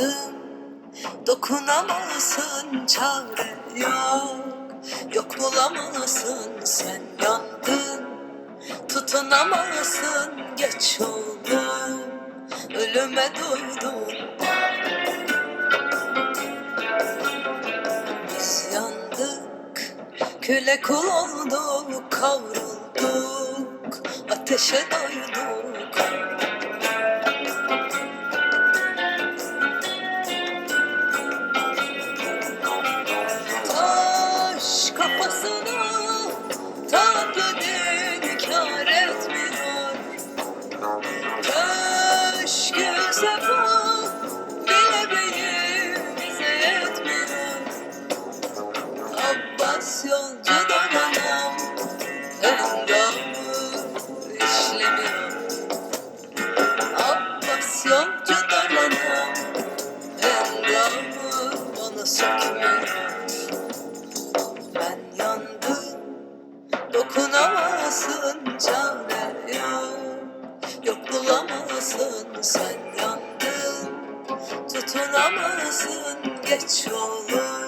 yandım Dokunamazsın çare yok. Yok bulamazsın sen yandın. Tutunamazsın geç oldu Ölüme doydun Biz yandık Küle kul olduk Kavrulduk. Ateşe doyduk Köşkü bile bize yetmiyor Abbas yolcu donanım Engamı işlemiyor Abbas yolcu donanım Engamı bana sökmüyor Ben yandım Dokunamazsın bulamazsın sen yandın. Tutunamazsın geç olur